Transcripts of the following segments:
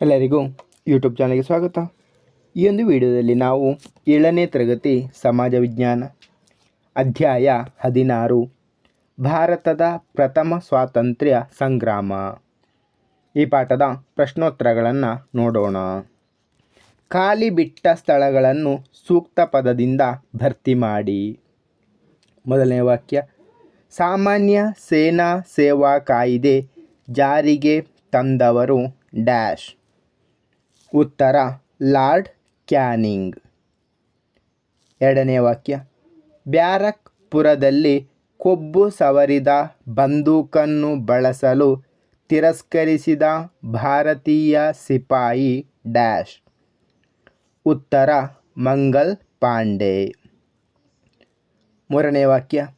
ಎಲ್ಲರಿಗೂ ಯೂಟ್ಯೂಬ್ ಚಾನಲ್ಗೆ ಸ್ವಾಗತ. ಈ ಒಂದು ವಿಡಿಯೋದಲ್ಲಿ ನಾವು ಏಳನೇ ತರಗತಿ ಸಮಾಜ ವಿಜ್ಞಾನ ಅಧ್ಯಾಯ ಹದಿನಾರು, ಭಾರತದ ಪ್ರಥಮ ಸ್ವಾತಂತ್ರ್ಯ ಸಂಗ್ರಾಮ. ಈ ಪಾಠದ ಪ್ರಶ್ನೋತ್ತರಗಳನ್ನು ನೋಡೋಣ. ಖಾಲಿ ಬಿಟ್ಟ ಸ್ಥಳಗಳನ್ನು ಸೂಕ್ತ ಪದದಿಂದ ಭರ್ತಿ ಮಾಡಿ. ಮೊದಲನೇ ವಾಕ್ಯ, ಸಾಮಾನ್ಯ ಸೇನಾ ಸೇವಾ ಕಾಯಿದೆ ಜಾರಿಗೆ ತಂದವರು ಡ್ಯಾಶ್. ಉತ್ತರ ಲಾರ್ಡ್ ಕ್ಯಾನಿಂಗ್. ಎರಡನೇ ವಾಕ್ಯ. ಬ್ಯಾರಕ್ ಪುರದಲ್ಲಿ ಕೊಬ್ಬು ಸವರಿದ ಬಂದೂಕನ್ನು ಬಳಸಲು ತಿರಸ್ಕರಿಸಿದ ಭಾರತೀಯ ಸಿಪಾಯಿ ಡ್ಯಾಶ್. ಉತ್ತರ ಮಂಗಲ್ ಪಾಂಡೆ. ಮೂರನೇ ವಾಕ್ಯ.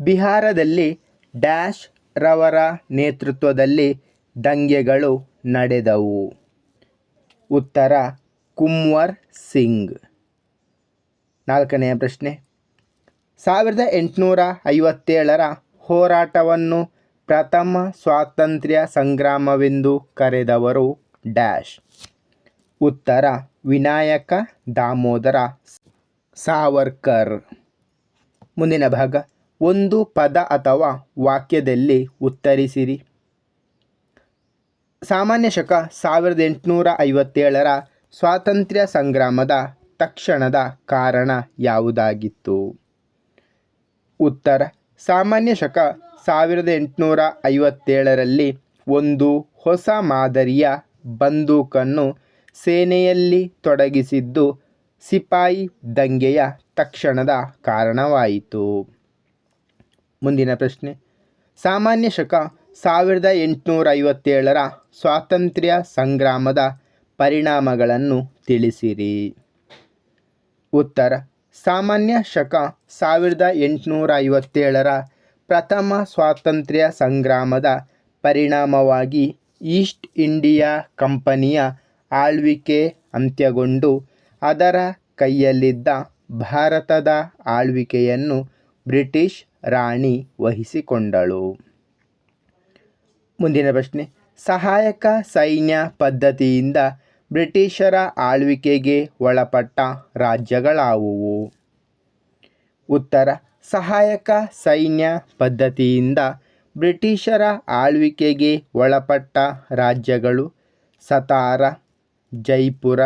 ಬಿಹಾರದಲ್ಲಿ ಡ್ಯಾಶ್ ರವರ ನೇತೃತ್ವದಲ್ಲಿ ದಂಗೆಗಳು ನಡೆದವು. ಉತ್ತರ ಕುಂವರ್ ಸಿಂಗ್. ನಾಲ್ಕನೆಯ ಪ್ರಶ್ನೆ. ಸಾವಿರದ ಎಂಟುನೂರ ಐವತ್ತೇಳರ ಹೋರಾಟವನ್ನು ಪ್ರಥಮ ಸ್ವಾತಂತ್ರ್ಯ ಸಂಗ್ರಾಮವೆಂದು ಕರೆದವರು ಡ್ಯಾಶ್. ಉತ್ತರ, ವಿನಾಯಕ ದಾಮೋದರ ಸಾವರ್ಕರ್. ಮುಂದಿನ ಭಾಗ, ಒಂದು ಪದ ಅಥವಾ ವಾಕ್ಯದಲ್ಲಿ ಉತ್ತರಿಸಿರಿ. ಸಾಮಾನ್ಯ ಶಕ ಸಾವಿರದ ಎಂಟುನೂರ ಐವತ್ತೇಳರ ಸ್ವಾತಂತ್ರ್ಯ ಸಂಗ್ರಾಮದ ತಕ್ಷಣದ ಕಾರಣ ಯಾವುದಾಗಿತ್ತು? ಉತ್ತರ, ಸಾಮಾನ್ಯ ಶಕ ಸಾವಿರದ ಎಂಟುನೂರ ಐವತ್ತೇಳರಲ್ಲಿ ಒಂದು ಹೊಸ ಮಾದರಿಯ ಬಂದೂಕನ್ನು ಸೇನೆಯಲ್ಲಿ ತೊಡಗಿಸಿದ್ದು ಸಿಪಾಯಿ ದಂಗೆಯ ತಕ್ಷಣದ ಕಾರಣವಾಯಿತು. ಮುಂದಿನ ಪ್ರಶ್ನೆ, ಸಾಮಾನ್ಯ ಶಕ ಸಾವಿರದ ಎಂಟುನೂರ ಐವತ್ತೇಳರ ಸ್ವಾತಂತ್ರ್ಯ ಸಂಗ್ರಾಮದ ಪರಿಣಾಮಗಳನ್ನು ತಿಳಿಸಿರಿ. ಉತ್ತರ. ಸಾಮಾನ್ಯ ಶಕ ಸಾವಿರದ ಎಂಟುನೂರ ಐವತ್ತೇಳರ ಪ್ರಥಮ ಸ್ವಾತಂತ್ರ್ಯ ಸಂಗ್ರಾಮದ ಪರಿಣಾಮವಾಗಿ ಈಸ್ಟ್ ಇಂಡಿಯಾ ಕಂಪನಿಯ ಆಳ್ವಿಕೆ ಅಂತ್ಯಗೊಂಡು ಅದರ ಕೈಯಲ್ಲಿದ್ದ ಭಾರತದ ಆಳ್ವಿಕೆಯನ್ನು ಬ್ರಿಟಿಷ್ ರಾಣಿ ವಹಿಸಿಕೊಂಡಳು. ಮುಂದಿನ ಪ್ರಶ್ನೆ. ಸಹಾಯಕ ಸೈನ್ಯ ಪದ್ಧತಿಯಿಂದ ಬ್ರಿಟಿಷರ ಆಳ್ವಿಕೆಗೆ ಒಳಪಟ್ಟ ರಾಜ್ಯಗಳಾವುವು? ಉತ್ತರ. ಸಹಾಯಕ ಸೈನ್ಯ ಪದ್ಧತಿಯಿಂದ ಬ್ರಿಟಿಷರ ಆಳ್ವಿಕೆಗೆ ಒಳಪಟ್ಟ ರಾಜ್ಯಗಳು ಸತಾರ, ಜೈಪುರ,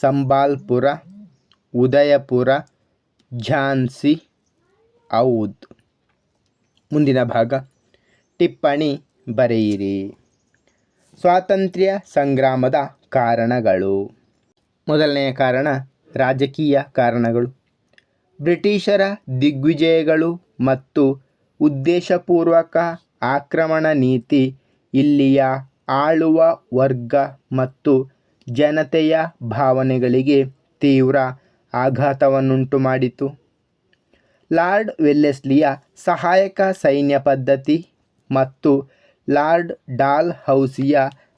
ಸಂಬಾಲ್ಪುರ, ಉದಯಪುರ, ಝಾನ್ಸಿ, ಔದ್. ಮುಂದಿನ ಭಾಗ. ಟಿಪ್ಪಣಿ ಬರೆಯಿರಿ. ಸ್ವಾತಂತ್ರ್ಯ ಸಂಗ್ರಾಮದ ಕಾರಣಗಳು. ಮೊದಲನೆಯ ಕಾರಣ, ರಾಜಕೀಯ ಕಾರಣಗಳು. ಬ್ರಿಟಿಷರ ದಿಗ್ವಿಜಯಗಳು ಮತ್ತು ಉದ್ದೇಶಪೂರ್ವಕ ಆಕ್ರಮಣ ನೀತಿ ಇಲ್ಲಿಯ ಆಳುವ ವರ್ಗ ಮತ್ತು ಜನತೆಯ ಭಾವನೆಗಳಿಗೆ ತೀವ್ರ ಆಘಾತವನ್ನುಂಟು ಮಾಡಿತು. ಲಾರ್ಡ್ ವೆಲ್ಲೆಸ್ಲಿಯ ಸಹಾಯಕ ಸೈನ್ಯ ಪದ್ಧತಿ ಮತ್ತು ಲಾರ್ಡ್ ಡಾಲ್ ಹೌಸಿಯ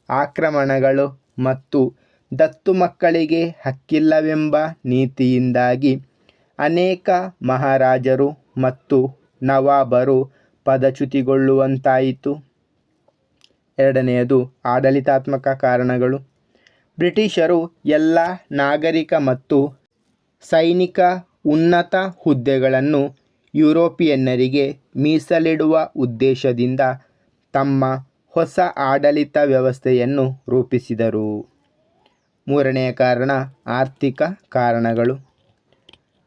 ಆಕ್ರಮಣಗಳು ಮತ್ತು ದತ್ತು ಮಕ್ಕಳಿಗೆ ಹಕ್ಕಿಲ್ಲವೆಂಬ ನೀತಿಯಿಂದಾಗಿ ಅನೇಕ ಮಹಾರಾಜರು ಮತ್ತು ನವಾಬರು ಪದಚ್ಯುತಿಗೊಳ್ಳುವಂತಾಯಿತು. ಎರಡನೆಯದು, ಆಡಳಿತಾತ್ಮಕ ಕಾರಣಗಳು. ಬ್ರಿಟಿಷರು ಎಲ್ಲ ನಾಗರಿಕ ಮತ್ತು ಸೈನಿಕ ಉನ್ನತ ಹುದ್ದೆಗಳನ್ನು ಯುರೋಪಿಯನ್ನರಿಗೆ ಮೀಸಲಿಡುವ ಉದ್ದೇಶದಿಂದ ತಮ್ಮ ಹೊಸ ಆಡಳಿತ ವ್ಯವಸ್ಥೆಯನ್ನು ರೂಪಿಸಿದರು. ಮೂರನೆಯ ಕಾರಣ ಆರ್ಥಿಕ ಕಾರಣಗಳು.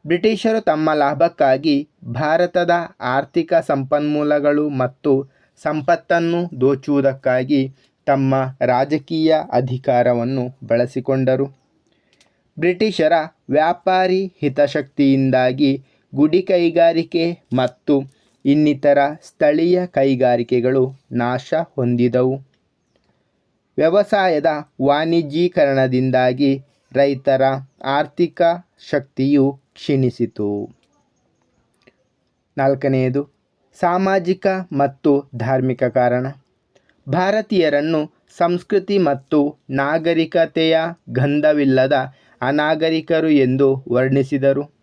ಬ್ರಿಟಿಷರು ತಮ್ಮ ಲಾಭಕ್ಕಾಗಿ ಭಾರತದ ಆರ್ಥಿಕ ಸಂಪನ್ಮೂಲಗಳು ಮತ್ತು ಸಂಪತ್ತನ್ನು ದೋಚುವುದಕ್ಕಾಗಿ ತಮ್ಮ ರಾಜಕೀಯ ಅಧಿಕಾರವನ್ನು ಬಳಸಿಕೊಂಡರು. ಬ್ರಿಟಿಷರ ವ್ಯಾಪಾರಿ ಹಿತಶಕ್ತಿಯಿಂದಾಗಿ ಗುಡಿ ಕೈಗಾರಿಕೆ ಮತ್ತು ಇನ್ನಿತರ ಸ್ಥಳೀಯ ಕೈಗಾರಿಕೆಗಳು ನಾಶ ಹೊಂದಿದವು. ವ್ಯವಸಾಯದ ವಾಣಿಜ್ಯೀಕರಣದಿಂದಾಗಿ ರೈತರ ಆರ್ಥಿಕ ಶಕ್ತಿಯು ಕ್ಷೀಣಿಸಿತು. ನಾಲ್ಕನೆಯದು, ಸಾಮಾಜಿಕ ಮತ್ತು ಧಾರ್ಮಿಕ ಕಾರಣ. ಭಾರತೀಯರನ್ನು ಸಂಸ್ಕೃತಿ ಮತ್ತು ನಾಗರಿಕತೆಯ ಗಂಧವಿಲ್ಲದ ಅನಾಗರಿಕರು ಎಂದು ವರ್ಣಿಸಿದರು.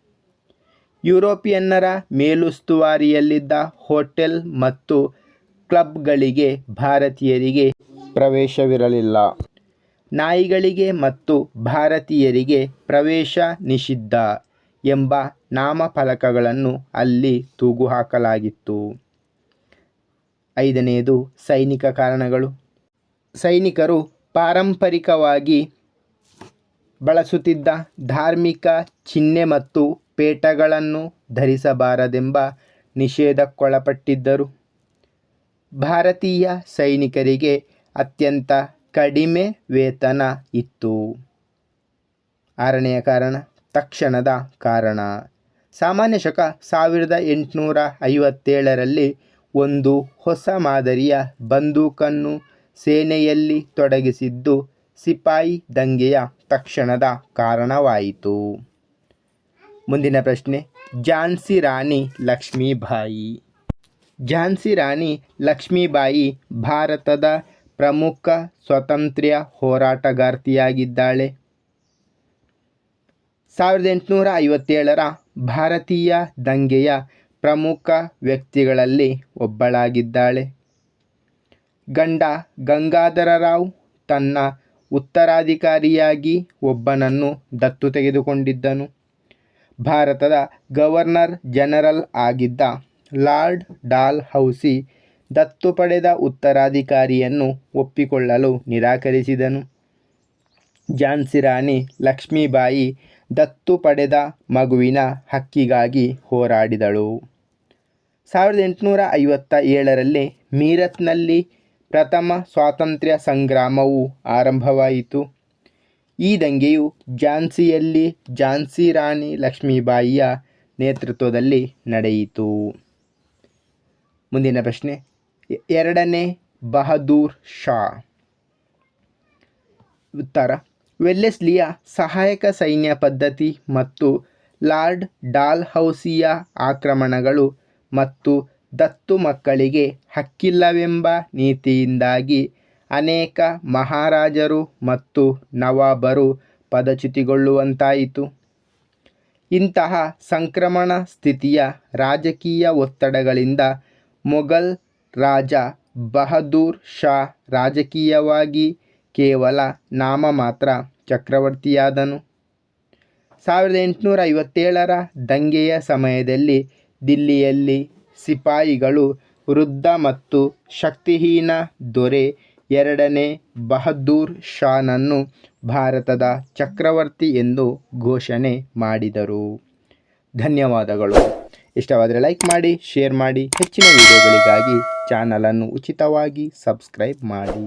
ಯುರೋಪಿಯನ್ನರ ಮೇಲುಸ್ತುವಾರಿಯಲ್ಲಿದ್ದ ಹೋಟೆಲ್ ಮತ್ತು ಕ್ಲಬ್ಗಳಿಗೆ ಭಾರತೀಯರಿಗೆ ಪ್ರವೇಶವಿರಲಿಲ್ಲ. ನಾಯಿಗಳಿಗೆ ಮತ್ತು ಭಾರತೀಯರಿಗೆ ಪ್ರವೇಶ ನಿಷಿದ್ಧ ಎಂಬ ನಾಮಫಲಕಗಳನ್ನು ಅಲ್ಲಿ ತೂಗುಹಾಕಲಾಗಿತ್ತು. ಐದನೆಯದು ಸೈನಿಕ ಕಾರಣಗಳು. ಸೈನಿಕರು ಪಾರಂಪರಿಕವಾಗಿ ಬಳಸುತ್ತಿದ್ದ ಧಾರ್ಮಿಕ ಚಿಹ್ನೆ ಮತ್ತು ಪೇಟಗಳನ್ನು ಧರಿಸಬಾರದೆಂಬ ನಿಷೇಧಕ್ಕೊಳಪಟ್ಟಿದ್ದರು. ಭಾರತೀಯ ಸೈನಿಕರಿಗೆ ಅತ್ಯಂತ ಕಡಿಮೆ ವೇತನ ಇತ್ತು. ಆರನೆಯ ಕಾರಣ, ತಕ್ಷಣದ ಕಾರಣ. ಸಾಮಾನ್ಯ ಶಕ ಸಾವಿರದ ಎಂಟುನೂರ ಐವತ್ತೇಳರಲ್ಲಿ ಒಂದು ಹೊಸ ಮಾದರಿಯ ಬಂದೂಕನ್ನು ಸೇನೆಯಲ್ಲಿ ತೊಡಗಿಸಿದ್ದು ಸಿಪಾಯಿ ದಂಗೆಯ ತಕ್ಷಣದ ಕಾರಣವಾಯಿತು. ಮುಂದಿನ ಪ್ರಶ್ನೆ. ಝಾನ್ಸಿ ರಾಣಿ ಲಕ್ಷ್ಮೀಬಾಯಿ. ಝಾನ್ಸಿ ರಾಣಿ ಲಕ್ಷ್ಮೀಬಾಯಿ ಭಾರತದ ಪ್ರಮುಖ ಸ್ವಾತಂತ್ರ್ಯ ಹೋರಾಟಗಾರ್ತಿಯಾಗಿದ್ದಾಳೆ. ಸಾವಿರದ ಎಂಟುನೂರ ಐವತ್ತೇಳರ ಭಾರತೀಯ ದಂಗೆಯ ಪ್ರಮುಖ ವ್ಯಕ್ತಿಗಳಲ್ಲಿ ಒಬ್ಬಳಾಗಿದ್ದಾಳೆ. ಗಂಡ ಗಂಗಾಧರರಾವ್ ತನ್ನ ಉತ್ತರಾಧಿಕಾರಿಯಾಗಿ ಒಬ್ಬನನ್ನು ದತ್ತು ತೆಗೆದುಕೊಂಡಿದ್ದನು. ಭಾರತದ ಗವರ್ನರ್ ಜನರಲ್ ಆಗಿದ್ದ ಲಾರ್ಡ್ ಡಾಲ್ ಹೌಸಿ ದತ್ತು ಪಡೆದ ಉತ್ತರಾಧಿಕಾರಿಯನ್ನು ಒಪ್ಪಿಕೊಳ್ಳಲು ನಿರಾಕರಿಸಿದನು. ಝಾನ್ಸಿ ರಾಣಿ ಲಕ್ಷ್ಮೀಬಾಯಿ ದತ್ತು ಪಡೆದ ಮಗುವಿನ ಹಕ್ಕಿಗಾಗಿ ಹೋರಾಡಿದಳು. ಸಾವಿರದ ಎಂಟುನೂರ ಐವತ್ತ ಏಳರಲ್ಲಿ ಮೀರತ್ನಲ್ಲಿ ಪ್ರಥಮ ಸ್ವಾತಂತ್ರ್ಯ ಸಂಗ್ರಾಮವು ಆರಂಭವಾಯಿತು. ಈ ದಂಗೆಯು ಝಾನ್ಸಿಯಲ್ಲಿ ಝಾನ್ಸಿ ರಾಣಿ ಲಕ್ಷ್ಮೀಬಾಯಿಯ ನೇತೃತ್ವದಲ್ಲಿ ನಡೆಯಿತು. ಮುಂದಿನ ಪ್ರಶ್ನೆ, ಎರಡನೇ ಬಹದ್ದೂರ್ ಶಾ. ಉತ್ತರ, ವೆಲ್ಲೆಸ್ಲಿಯ ಸಹಾಯಕ ಸೈನ್ಯ ಪದ್ಧತಿ ಮತ್ತು ಲಾರ್ಡ್ ಡಾಲ್ ಹೌಸಿಯ ಆಕ್ರಮಣಗಳು ಮತ್ತು ದತ್ತು ಮಕ್ಕಳಿಗೆ ಹಕ್ಕಿಲ್ಲವೆಂಬ ನೀತಿಯಿಂದಾಗಿ ಅನೇಕ ಮಹಾರಾಜರು ಮತ್ತು ನವಾಬರು ಪದಚ್ಯುತಿಗೊಳ್ಳುವಂತಾಯಿತು. ಇಂತಹ ಸಂಕ್ರಮಣ ಸ್ಥಿತಿಯ ರಾಜಕೀಯ ಒತ್ತಡಗಳಿಂದ ಮೊಘಲ್ ರಾಜ ಬಹದ್ದೂರ್ ಶಾ ರಾಜಕೀಯವಾಗಿ ಕೇವಲ ನಾಮಮಾತ್ರ ಚಕ್ರವರ್ತಿಯಾದನು. ಸಾವಿರದ ಎಂಟುನೂರ ಐವತ್ತೇಳರ ದಂಗೆಯ ಸಮಯದಲ್ಲಿ ದಿಲ್ಲಿಯಲ್ಲಿ ಸಿಪಾಯಿಗಳು ವೃದ್ಧ ಮತ್ತು ಶಕ್ತಿಹೀನ ದೊರೆ ಎರಡನೇ ಬಹದ್ದೂರ್ ಶಾನನ್ನು ಭಾರತದ ಚಕ್ರವರ್ತಿ ಎಂದು ಘೋಷಣೆ ಮಾಡಿದರು. ಧನ್ಯವಾದಗಳು. ಇಷ್ಟವಾದರೆ ಲೈಕ್ ಮಾಡಿ ಶೇರ್ ಮಾಡಿ, ಹೆಚ್ಚಿನ ವಿಡಿಯೋಗಳಿಗಾಗಿ ಚಾನಲನ್ನು ಉಚಿತವಾಗಿ ಸಬ್ಸ್ಕ್ರೈಬ್ ಮಾಡಿ.